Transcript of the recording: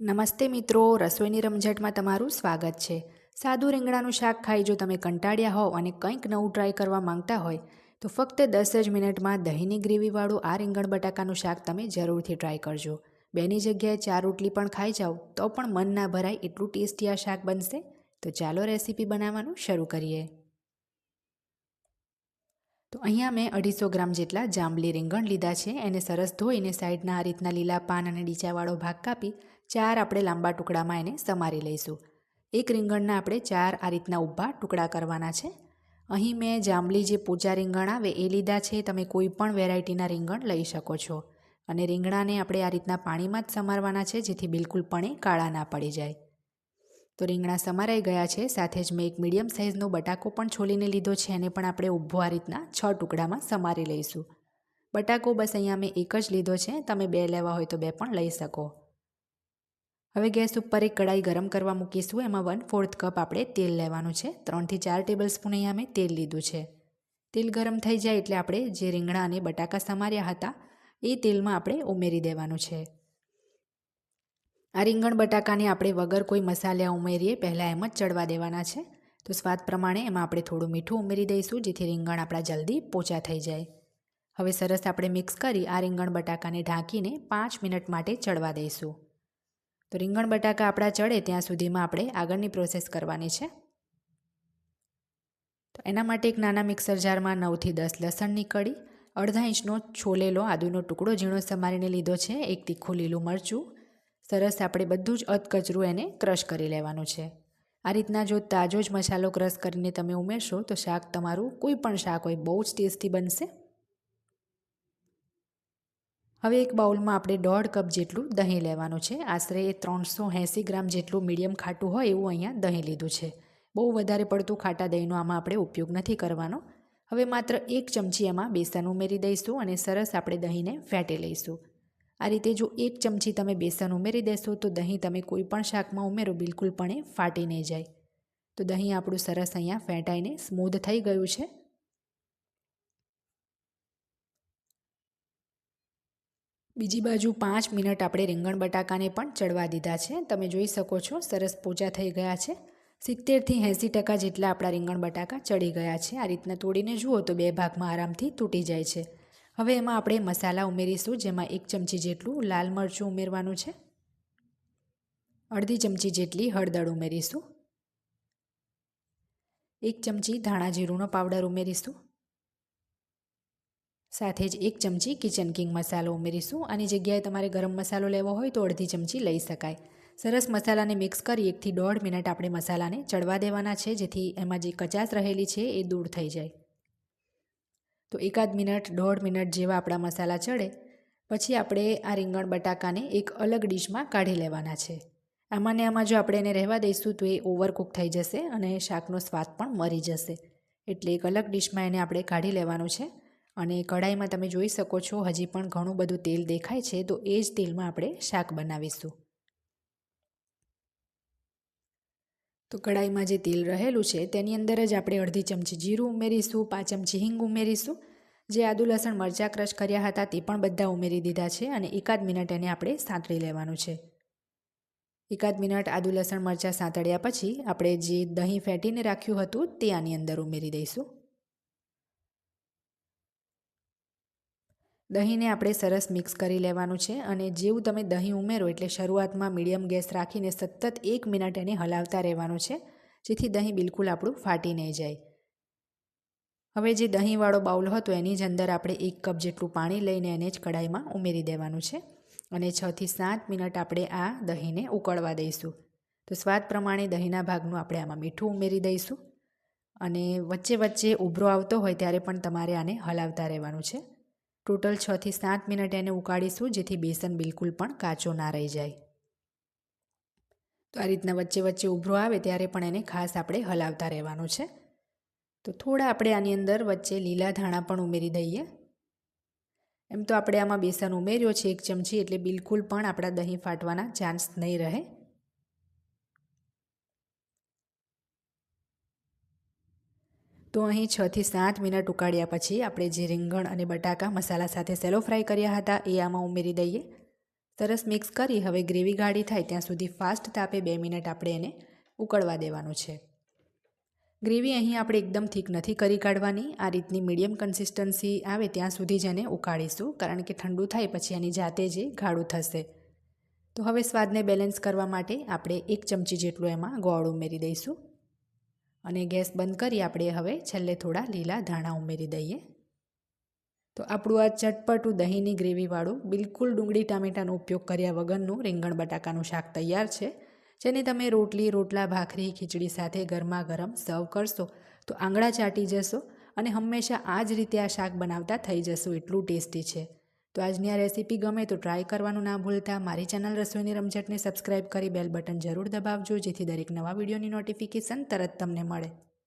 નમસ્તે મિત્રો, રસોઈની રમઝટમાં તમારું સ્વાગત છે. સાદું રીંગણાનું શાક ખાઈ જો તમે કંટાળ્યા હોવ અને કંઈક નવું ટ્રાય કરવા માંગતા હોય, તો ફક્ત દસ જ મિનિટમાં દહીંની ગ્રેવીવાળું આ રીંગણ બટાકાનું શાક તમે જરૂરથી ટ્રાય કરજો. બેની જગ્યાએ ચાર રોટલી પણ ખાઈ જાઓ, તો પણ મન ના ભરાય એટલું ટેસ્ટી આ શાક બનશે. તો ચાલો રેસીપી બનાવવાનું શરૂ કરીએ. તો અહીંયા મેં અઢીસો ગ્રામ જેટલા જાંબલી રીંગણ લીધા છે, એને સરસ ધોઈને સાઈડના આ રીતના લીલા પાન અને ડીચાવાળો ભાગ કાપી ચાર આપણે લાંબા ટુકડામાં એને સમારી લઈશું. એક રીંગણના આપણે ચાર આ રીતના ઊભા ટુકડા કરવાના છે. અહીં મેં જાંબલી જે પૂજા રીંગણ આવે એ લીધા છે, તમે કોઈ પણ વેરાયટીના રીંગણ લઈ શકો છો. અને રીંગણાને આપણે આ રીતના પાણીમાં જ સમારવાના છે, જેથી બિલકુલ પણ કાળા ના પડી જાય. તો રીંગણા સમારાઈ ગયા છે, સાથે જ મેં એક મીડિયમ સાઇઝનો બટાકો પણ છોલીને લીધો છે, એને પણ આપણે ઊભો આ રીતના છ ટુકડામાં સમારી લઈશું. બટાકો બસ અહીંયા મેં એક જ લીધો છે, તમે બે લેવા હોય તો બે પણ લઈ શકો. હવે ગેસ ઉપર એક કડાઈ ગરમ કરવા મૂકીશું. એમાં વન ફોર્થ કપ આપણે તેલ લેવાનું છે. ત્રણથી ચાર ટેબલ સ્પૂન અહીંયા મેં તેલ લીધું છે. તેલ ગરમ થઈ જાય એટલે આપણે જે રીંગણા અને બટાકા સમાર્યા હતા, એ તેલમાં આપણે ઉમેરી દેવાનું છે. આ રીંગણ બટાકાને આપણે વગર કોઈ મસાલા ઉમેરીએ, પહેલાં એમ જ ચડવા દેવાના છે. તો સ્વાદ પ્રમાણે એમાં આપણે થોડું મીઠું ઉમેરી દઈશું, જેથી રીંગણ આપણા જલ્દી પોચા થઈ જાય. હવે સરસ આપણે મિક્સ કરી આ રીંગણ બટાકાને ઢાંકીને પાંચ મિનિટ માટે ચડવા દઈશું. તો રીંગણ બટાકા આપણા ચડે ત્યાં સુધીમાં આપણે આગળની પ્રોસેસ કરવાની છે. તો એના માટે એક નાના મિક્સર જારમાં નવથી દસ લસણની કળી અડધા ઇંચનો છોલેલો આદુનો ટુકડો ઝીણો સમારીને લીધો છે, એક તીખું લીલું મરચું. સરસ આપણે બધું જ અધકચરું એને ક્રશ કરી લેવાનું છે. આ રીતના જો તાજો જ મસાલો ક્રશ કરીને તમે ઉમેરશો તો શાક તમારું કોઈ પણ શાક હોય બહુ જ ટેસ્ટી બનશે. હવે એક બાઉલમાં આપણે દોઢ કપ જેટલું દહીં લેવાનું છે. આશરે ત્રણસો એંસી ગ્રામ જેટલું મીડિયમ ખાટું હોય એવું અહીંયા દહીં લીધું છે. બહુ વધારે પડતું ખાટા દહીંનો આમાં આપણે ઉપયોગ નથી કરવાનો. હવે માત્ર એક ચમચી એમાં બેસન ઉમેરી દઈશું અને સરસ આપણે દહીંને ફેંટી લઈશું. આ રીતે જો એક ચમચી તમે બેસન ઉમેરી દેશો તો દહીં તમે કોઈપણ શાકમાં ઉમેરો બિલકુલ પણ ફાટી નહીં જાય. તો દહીં આપણું સરસ અહીંયા ફેંટાઈને સ્મૂધ થઈ ગયું છે. બીજી બાજુ પાંચ મિનિટ આપણે રીંગણ બટાકાને પણ ચડવા દીધા છે. તમે જોઈ શકો છો, સરસ પોચા થઈ ગયા છે. સિત્તેરથી એંસી ટકા જેટલા આપણા રીંગણ બટાકા ચડી ગયા છે. આ રીતના તોડીને જુઓ તો બે ભાગમાં આરામથી તૂટી જાય છે. હવે એમાં આપણે મસાલા ઉમેરીશું, જેમાં એક ચમચી જેટલું લાલ મરચું ઉમેરવાનું છે. અડધી ચમચી જેટલી હળદર ઉમેરીશું. એક ચમચી ધાણા જીરુંનો પાવડર ઉમેરીશું. સાથે જ એક ચમચી કિચન કિંગ મસાલો ઉમેરીશું આની જગ્યાએ તમારે ગરમ મસાલો લેવો હોય તો અડધી ચમચી લઈ શકાય. સરસ મસાલાને મિક્સ કરી એકથી દોઢ મિનિટ આપણે મસાલાને ચડવા દેવાના છે, જેથી એમાં જે કચાશ રહેલી છે એ દૂર થઈ જાય. તો એકાદ મિનિટ, દોઢ મિનિટ જેવા આપણા મસાલા ચડે. પછી આપણે આ રીંગણ બટાકાને એક અલગ ડીશમાં કાઢી લેવાના છે. આમાં ને આમાં જો આપણે એને રહેવા દઈશું તો એ ઓવરકુક થઈ જશે અને શાકનો સ્વાદ પણ મરી જશે. એટલે એક અલગ ડીશમાં એને આપણે કાઢી લેવાનું છે. અને કઢાઈમાં તમે જોઈ શકો છો, હજી પણ ઘણું બધું તેલ દેખાય છે, તો એ જ તેલમાં આપણે શાક બનાવીશું. તો કઢાઈમાં જે તેલ રહેલું છે, તેની અંદર જ આપણે અડધી ચમચી જીરું ઉમેરીશું, પાંચ ચમચી હિંગ ઉમેરીશું. જે આદુ લસણ મરચાં ક્રશ કર્યા હતા, તે પણ બધા ઉમેરી દીધા છે અને એકાદ મિનિટ એને આપણે સાંતળી લેવાનું છે. એકાદ મિનિટ આદુ લસણ મરચાં સાંતળ્યા પછી, આપણે જે દહીં ફેટીને રાખ્યું હતું, તે આની અંદર ઉમેરી દઈશું. દહીંને આપણે સરસ મિક્સ કરી લેવાનું છે અને જેવું તમે દહીં ઉમેરો એટલે શરૂઆતમાં મીડિયમ ગેસ રાખીને સતત એક મિનિટ એને હલાવતા રહેવાનું છે, જેથી દહીં બિલકુલ આપણું ફાટી નહીં જાય. હવે જે દહીંવાળો બાઉલ હતો એની જ અંદર આપણે એક કપ જેટલું પાણી લઈને એને જ કઢાઈમાં ઉમેરી દેવાનું છે અને છથી સાત મિનિટ આપણે આ દહીંને ઉકળવા દઈશું. તો સ્વાદ પ્રમાણે દહીંના ભાગનું આપણે આમાં મીઠું ઉમેરી દઈશું અને વચ્ચે વચ્ચે ઉભરો આવતો હોય ત્યારે પણ તમારે આને હલાવતા રહેવાનું છે. ટોટલ છથી સાત મિનિટ એને ઉકાળીશું, જેથી બેસન બિલકુલ પણ કાચો ના રહી જાય. તો આ રીતના વચ્ચે વચ્ચે ઉભરો આવે ત્યારે પણ એને ખાસ આપણે હલાવતા રહેવાનું છે. તો થોડા આપણે આની અંદર વચ્ચે લીલા ધાણા પણ ઉમેરી દઈએ. એમ તો આપણે આમાં બેસન ઉમેર્યો છે એક ચમચી, એટલે બિલકુલ પણ આપણા દહીં ફાટવાના ચાન્સ નહીં રહે. તો અહીં છથી સાત મિનિટ ઉકાળ્યા પછી આપણે જે રીંગણ અને બટાકા મસાલા સાથે સેલો ફ્રાય કર્યા હતા એ આમાં ઉમેરી દઈએ. સરસ મિક્સ કરી હવે ગ્રેવી ગાઢી થાય ત્યાં સુધી ફાસ્ટ તાપે બે મિનિટ આપણે એને ઉકળવા દેવાનું છે. ગ્રેવી અહીં આપણે એકદમ થીક નથી કરી કાઢવાની. આ રીતની મીડિયમ કન્સિસ્ટન્સી આવે ત્યાં સુધી જ એને ઉકાળીશું કારણ કે ઠંડુ થાય પછી એની જાતે જ ગાઢું થશે. તો હવે સ્વાદને બેલેન્સ કરવા માટે આપણે એક ચમચી જેટલું એમાં ગોળ ઉમેરી દઈશું. અને ગેસ બંધ કરી આપણે હવે છેલ્લે થોડા લીલા ધાણા ઉમેરી દઈએ. તો આપણું આ ચટપટું દહીંની ગ્રેવીવાળું બિલકુલ ડુંગળી ટામેટાનો ઉપયોગ કર્યા વગરનું રીંગણ બટાકાનું શાક તૈયાર છે. જેને તમે રોટલી, રોટલા, ભાખરી, ખીચડી સાથે ગરમા ગરમ સર્વ કરશો તો આંગળા ચાટી જશો અને હંમેશા આ જ રીતે આ શાક બનાવતા થઈ જશો. એટલું ટેસ્ટી છે. તો આજની આ રેસીપી ગમે તો ટ્રાય કરવાનું ના ભૂલતા, મારી ચેનલ રસોઈની રમઝટને સબસ્ક્રાઇબ કરી બેલ બટન જરૂર દબાવજો, જેથી દરેક નવા વિડીયોની નોટિફિકેશન તરત તમને મળે.